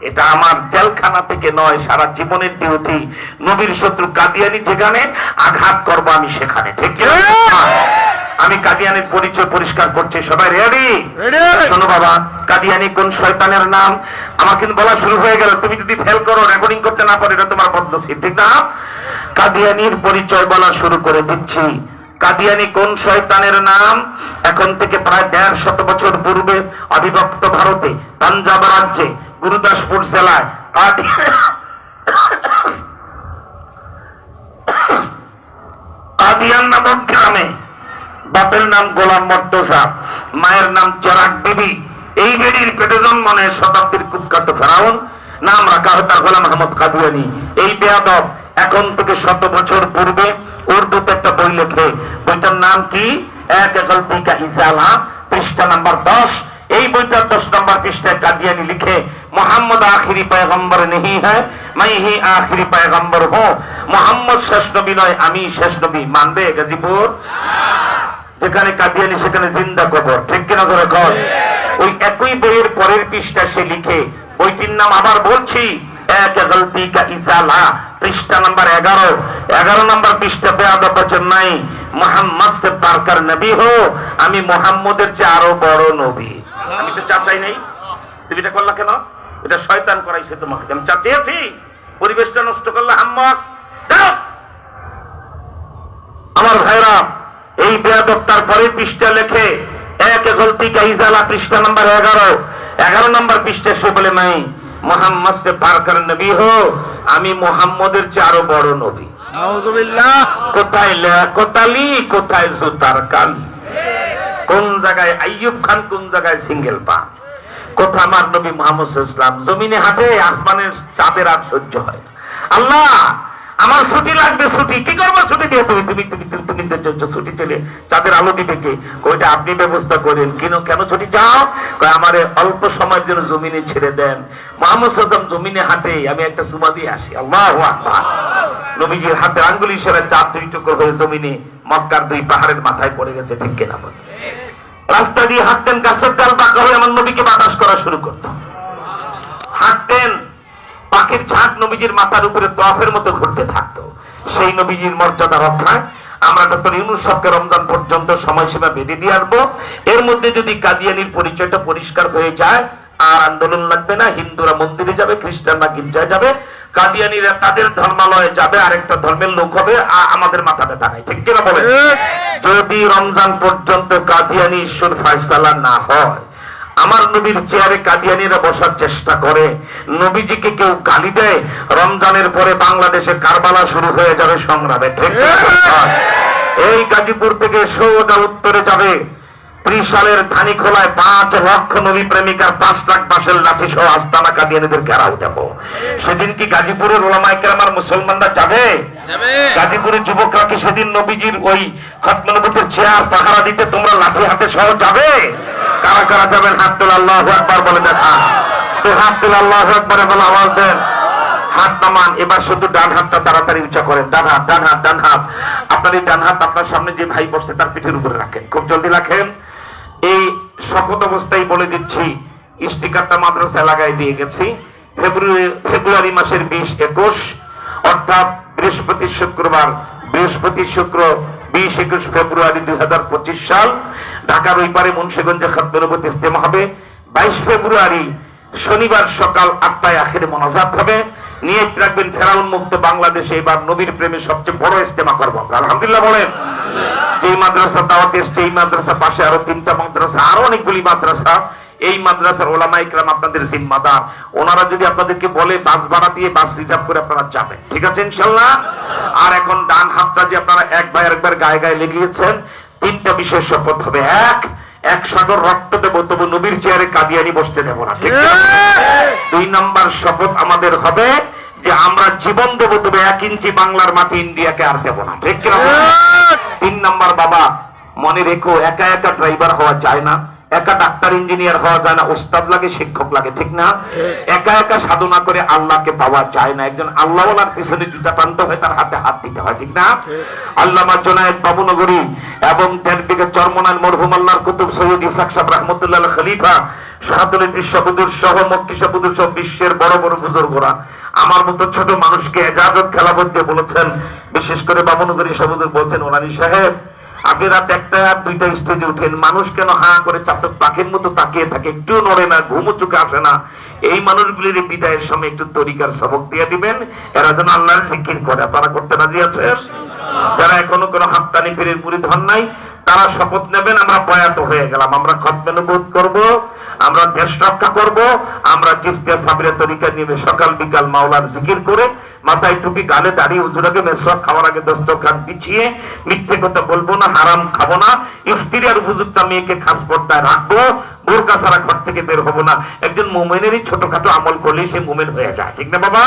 এটা আমার জেলখানা থেকে নয় সারা জীবনের ডিউটি নবীর শত্রু কাদিয়ানি যেখানে আঘাত করব আমি সেখানে ঠিক আমি কাদিয়ানির পরিচয় পরিষ্কার করছি সবাই রেডি শোনো বাবা কাদিয়ানি কোন শয়তানের নাম? আমাকে কিন্তু বলা শুরু হয়ে গেল তুমি যদি ফেল করো রেকর্ডিং করতে না পারো এটা তোমার বদনসিব ঠিক না? কাদিয়ানির পরিচয় বলা শুরু করে দিচ্ছি। কাদিয়ানি কোন শয়তানের নাম? এখন থেকে প্রায় দেড় শত বছর পূর্বে অবিভক্ত ভারতে পাঞ্জাব রাজ্যে গুরুদাসপুর জেলায়। কাদিয়ান নামক গ্রামে বাপের নাম গোলাম মর্তসা মায়ের নাম চেরাক বিবি। এই বেডির পেটে জন্মনে শতাব্দীর কুখ্যাত ফেরাউন। নাম রাখা হয় তার গোলাম আহমদ কাদিয়ানি। এই বেয়াদব এখন থেকে শত বছর পূর্বে উর্দুতে একটা বই লেখে। বইটার নাম কি? এক একল টিকা ইসালা পৃষ্ঠা নাম্বার দশ। এই বইটার দশ নম্বর পৃষ্ঠায় কাদিয়ানি লিখে, মোহাম্মদ আখিরি পয়গম্বর নেহি হ্যাঁ মাই হি আখিরি পয়গম্বর হো। মোহাম্মদ শেষ নবী নয়, আমি শেষ নবী। মানবে গাজীপুর? যেখানে কাদিয়ানি, সেখানে জিন্দা কবর। ঠিক কিনা ধরে কর ওই একই বইয়ের পরের পৃষ্ঠা সে লিখে, বইটির নাম আবার বলছি, এক গলতি কা ইজালা পৃষ্ঠা নাম্বার এগারো। এগারো নাম্বার পৃষ্ঠা বেয়াদব বচন নাই মোহাম্মদ পারকার নবী হো। আমি মোহাম্মদের চেয়ে আরও বড় নবী। আমি তো চাচাই নাই। তুমি এটা করলা কেন? এটা শয়তান করাইছে তোমাকে। আমি চাচিয়েছি পরিবেশটা নষ্ট করলে যাও আমার ভাইরা এই বেয়াদব তার পরের পৃষ্ঠা লেখে এক গলতি কাইজালা পৃষ্ঠা নাম্বার এগারো। এগারো নাম্বার পৃষ্ঠা সে বলে নাই মোহাম্মদ সে পারকার নবী হো আমি মোহাম্মদের চেয়ে আরও বড় নবী। কোথায় লে- কোতালি কোথায় জুতার কান? কোন জায়গায়, আইয়ুব খান কোন জায়গায় সিঙ্গেল পা? কোথা আমার নবী মোহাম্মদ ইসলাম জমিনে হাটে আসমানের চাঁদের আর সহ্য হয় আল্লাহ, আমার ছুটি লাগবে, ছুটি। কি করব ছুটি দিয়ে? তুমি তুমি তুমি তুমি তুমি ছুটি চলে চাঁদের আলো দিবে কে? ওইটা আপনি ব্যবস্থা করেন। কেন কেন ছুটি চাও? আমারে অল্প সময়ের জন্য জমিনে ছেড়ে দেন। মোহাম্মদ সাল্লাম জমিনে হাটে, আমি একটা সুমা দিয়ে আসি আল্লাহ নবীজির হাতে আঙ্গুলি সেরা চার দুই টুকরো হয়ে জমিনে মক্কার দুই পাহাড়ের মাথায় পড়ে গেছে, ঠিক কেনা বল। রাস্তা দিয়ে হাঁটতেন গাছের ডাল বাঁকা হয়ে আমার নবীকে বাতাস করা শুরু করতো। হাঁটতেন, পাখির ঝাঁক নবীজির মাথার উপরে তফের মতো ঘুরতে থাকতো। সেই নবীজির মর্যাদা রক্ষায় আমরা ডক্টর ইউনুস সবকে রমজান পর্যন্ত সময়সীমা বেঁধে দিয়ে আসব। এর মধ্যে যদি কাদিয়ানির পরিচয়টা পরিষ্কার হয়ে যায়, আর আন্দোলন লাগবে না, হিন্দুরা মন্দিরে যাবে, খ্রিস্টানরা গির্জায় যাবে কাদিয়ানিরা তাদের ধর্মালয়ে যাবে আরেকটা ধর্মের লোক হবে আর আমাদের মাথা ব্যথা নাই। ঠিক কিনা বলে যদি রমজান পর্যন্ত কাদিয়ানি ঈশ্বর ফায়সালা না হয় আমার নবীর চেয়ারে কাদিয়ানিরা বসার চেষ্টা করে নবীজিকে কেউ গালি দেয় রমজানের পরে বাংলাদেশে কারবালা শুরু হয়ে যাবে সংগ্রামে। ঠিক এই গাজীপুর থেকে সৌদা উত্তরে যাবে। ত্রিশালের ধানি খোলায় পাঁচ লক্ষ নবী প্রেমিকার পাঁচ লাখ বাসের লাঠি সহ আস্তানা কাদিয়ানিদের ঘেরাও যাব সেদিন কি গাজীপুরের ওলামাই কেরামার মুসলমানরা যাবে? যাবে। গাজীপুরের যুবকরা কি সেদিন নবীজির ওই খতমানবতের চেয়ার পাহারা দিতে তোমরা লাঠি হাতে সহ যাবে? কারা কারা যাবেন? হাত তোলা আল্লাহ একবার বলে দেখা তো হাত তোলা আল্লাহ একবারে বলে আওয়াজ দেন। হাত নামান এবার শুধু ডান হাতটা তাড়াতাড়ি উঁচা করেন। ডান হাত ডান হাত ডান হাত। আপনার এই ডান হাত আপনার সামনে যে ভাই বসছে তার পিঠের উপরে রাখেন। খুব জলদি রাখেন। এই শপথ অবস্থায় বলে দিচ্ছি স্টিকারটা মাদ্রাসায় লাগাই দিয়ে গেছি। ফেব্রুয়ারি ফেব্রুয়ারি মাসের বিশ একুশ, অর্থাৎ বৃহস্পতি শুক্রবার। বৃহস্পতি শুক্র বিশ একুশ ফেব্রুয়ারি দুই সাল, ঢাকার ওই পারে মুন্সিগঞ্জে খাদ্যনবত ইস্তেমা হবে। বাইশ ফেব্রুয়ারি শনিবার সকাল আটটায় আখের মনাজাত হবে। নিয়ে রাখবেন ফেরাউন মুক্ত বাংলাদেশে, এবার নবীর প্রেমে সবচেয়ে বড় ইস্তেমা করব। আলহামদুলিল্লাহ বলেন। যেই মাদ্রাসা দাওয়াত এসছে, এই মাদ্রাসা পাশে আরও তিনটা মাদ্রাসা, আরও অনেকগুলি মাদ্রাসা। এই মাদ্রাসার ওলামা ইকরাম আপনাদের জিম্মাদার। ওনারা যদি আপনাদেরকে বলে বাস ভাড়া দিয়ে বাস রিজার্ভ করে আপনারা যাবেন। ঠিক আছে ইনশাল্লাহ আর এখন ডান হাতটা যে আপনারা এক ভাই একবার গায়ে গায়ে লেগিয়েছেন, তিনটা বিশেষ শপথ হবে। এক এক সাগর রক্ত দেবো তবু নবীর চেয়ারে কাদিয়ানি বসতে দেবো না। ঠিক? দুই নাম্বার শপথ আমাদের হবে যে আমরা জীবন দেবো তবে এক ইঞ্চি বাংলার মাটি ইন্ডিয়াকে আর দেবো না। ঠিক? তিন নাম্বার বাবা মনে রেখো একা একা ড্রাইভার হওয়া যায় না। একা ডাক্তার, ইঞ্জিনিয়ার হওয়া যায় না, ওস্তাদ লাগে, শিক্ষক লাগে, ঠিক না? একা একা সাধনা করে আল্লাহকে পাওয়া যায় না। একজন আল্লাহওয়ালার পিছনে জুতা টানতে হয়, তার হাতে হাত দিতে হয়, ঠিক না? আল্লামা জোনায়েদ বাবুনগরী এবং দেড় বিঘা চরমনান মরহুম আল্লাহর কুতুব সৈয়দ ইসাক সাহেব রহমতুল্লাহ খলিফা, শাহাদুল বিশ্ববুদুর সহ মক্কি সাবুদুর সহ বিশ্বের বড় বড় বুজুর্গরা। আমার মতো ছোট মানুষকে এজাজত খেলাবত দিয়ে বলেছেন, বিশেষ করে বাবুনগরী সাবুদুর বলছেন ওনারি সাহেব রাত একটা দুইটা স্টেজে উঠেন মানুষ কেন হা করে চাতক পাখির মতো তাকিয়ে থাকে? একটু নড়ে না ঘুমো চোখে আসে না। এই মানুষগুলির বিদায়ের সময় একটু তরিকার সবক দিয়ে দিবেন। এরা যেন আল্লাহর সিকির করে। তারা করতে রাজি আছে যারা এখনও কোনো হাফতানি পীরের মুড়ি ধন নাই তারা শপথ নেবেন, আমরা প্রয়াত হয়ে গেলাম। আমরা খতমেনুবোধ করব, আমরা দেশ রক্ষা করব, আমরা চিস্তিয়া সাবিরের তরিকা নিয়ে সকাল বিকাল মাওলার জিকির করে মাথায় টুপি গালে দাঁড়িয়ে উজুরাকে মেসওয়াক খাওয়ার আগে দস্তরখান পিছিয়ে মিথ্যে কথা বলব না, হারাম খাব না। স্ত্রী আর উপযুক্ত মেয়েকে খাস পর্দায় রাখব, বোরকা সারা ঘর থেকে বের হব না। একজন মোমেনেরই ছোটখাটো আমল করলেই সে মোমেন হয়ে যায়। ঠিক না বাবা?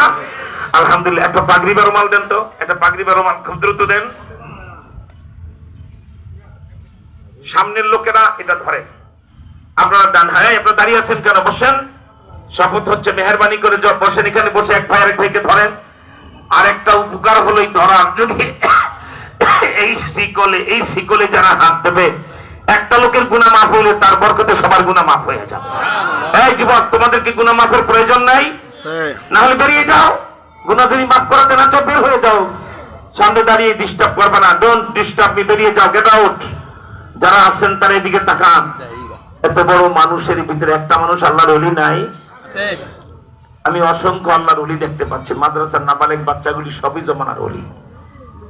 আলহামদুলিল্লাহ, একটা পাগড়ি বারোমাল দেন তো, একটা পাগড়ি বারোমাল খুব দ্রুত দেন। সামনের লোকেরা এটা ধরে। আপনারা ডান হ্যাঁ আপনারা দাঁড়িয়ে আছেন কেন? বসেন। শপথ হচ্ছে মেহরবানি করে বসেন এখানে বসে এক ভাই আরেক ভাইকে ধরেন। আর একটা উপকার হলো ধরার যদি এই শিকলে এই শিকলে যারা হাত দেবে একটা লোকের গুণা মাফ হইলে তার বরকতে সবার গুণা মাফ হয়ে যাবে। এই যুবক তোমাদের কি গুণা মাফের প্রয়োজন নাই? না হলে বেরিয়ে যাও। গুণা যদি মাফ করাতে না চাও বের হয়ে যাও। সামনে দাঁড়িয়ে ডিস্টার্ব করবে না। ডোন্ট ডিস্টার্ব মি বেরিয়ে যাও গেট আউট যারা আছেন তারা এদিকে তাকান। এত বড় মানুষের ভিতরে একটা মানুষ আল্লাহর অলি নাই। আমি অসংখ্য আল্লাহর অলি দেখতে পাচ্ছি। মাদ্রাসার নাবালেক বাচ্চাগুলি সবই জমানার অলি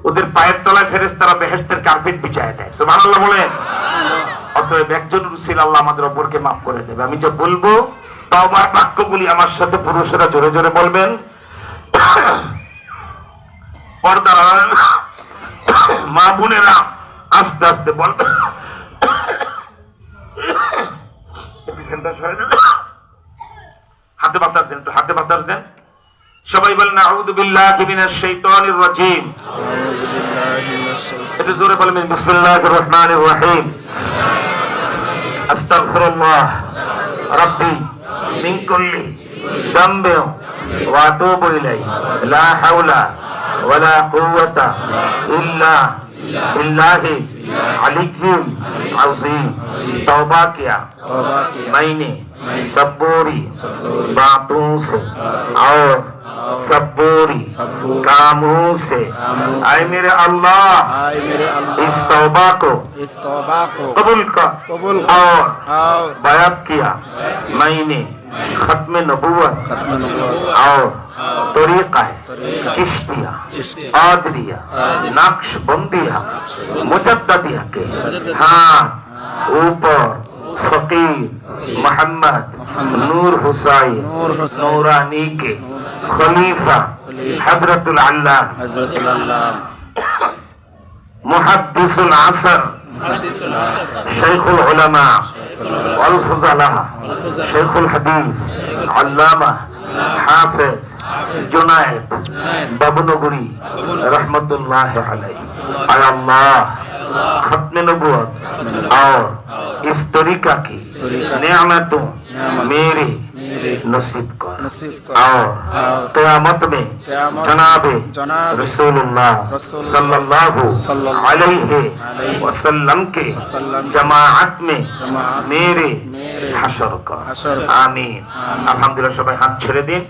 ওদের পায়ের তলায় ফেরেস তারা বেহেস্তের কার্পেট বিছায় দেয়। সুবহানাল্লাহ বলে অতএব একজন রুসিল আল্লাহ আমাদের অপরকে মাফ করে দেবে। আমি যে বলব তাও আমার বাক্যগুলি আমার সাথে পুরুষেরা জোরে জোরে বলবেন। পর্দার মা বোনেরা আস্তে আস্তে বলবেন এখানটা সরে যান। হাতে বাতাস দেন একটু হাতে বাতাস দেন। সবাই বলেন আউযু বিল্লাহি মিনাশ শাইতানির রাজিম। একটু জোরে বলবেন বিসমিল্লাহির রহমানির রহিম। আস্তাগফিরুল্লাহ, রাব্বি, মিন কুল্লি যামবিন ওয়া আতুবু ইলাইহি। লা হাওলা ওয়ালা কুওয়াতা اللہ علی عظیم. توبہ کیا. میں نے سبوری باتوں سے اور سبوری کاموں سے اے میرے اللہ اس توبہ کو قبول کا اور بیعت کیا. میں نے ختم نبوت. اور طریقہ چشتیا آدریا نقش بندیا مجددیا کے ہاں. اوپر فقیر محمد نور حسین نورانی کے خلیفہ حضرت اللہ محدث العصر. شیخ العلماء. الفضلہ شیخ الحدیث، علامہ، حافظ جنائد جنید ببنگری رحمت اللہ علیہ. اے اللہ، ختم نبوت اور اس طریقہ کی نعمتوں، میرے नसीब कर नसीब कर और और कयामत में क़यामत जनाबे जनाब रसूलुल्लाह रसूलुल्लाह सल्लल्लाहु सल्लल्लाहु अलैहि अलैहि वसल्लम के वसल्लम जमाअत में जमाअत मेरे मेरे হাসর কর হাসর কর। আমিন আলহামদুলিল্লাহ সবাই হাত ছেড়ে দিন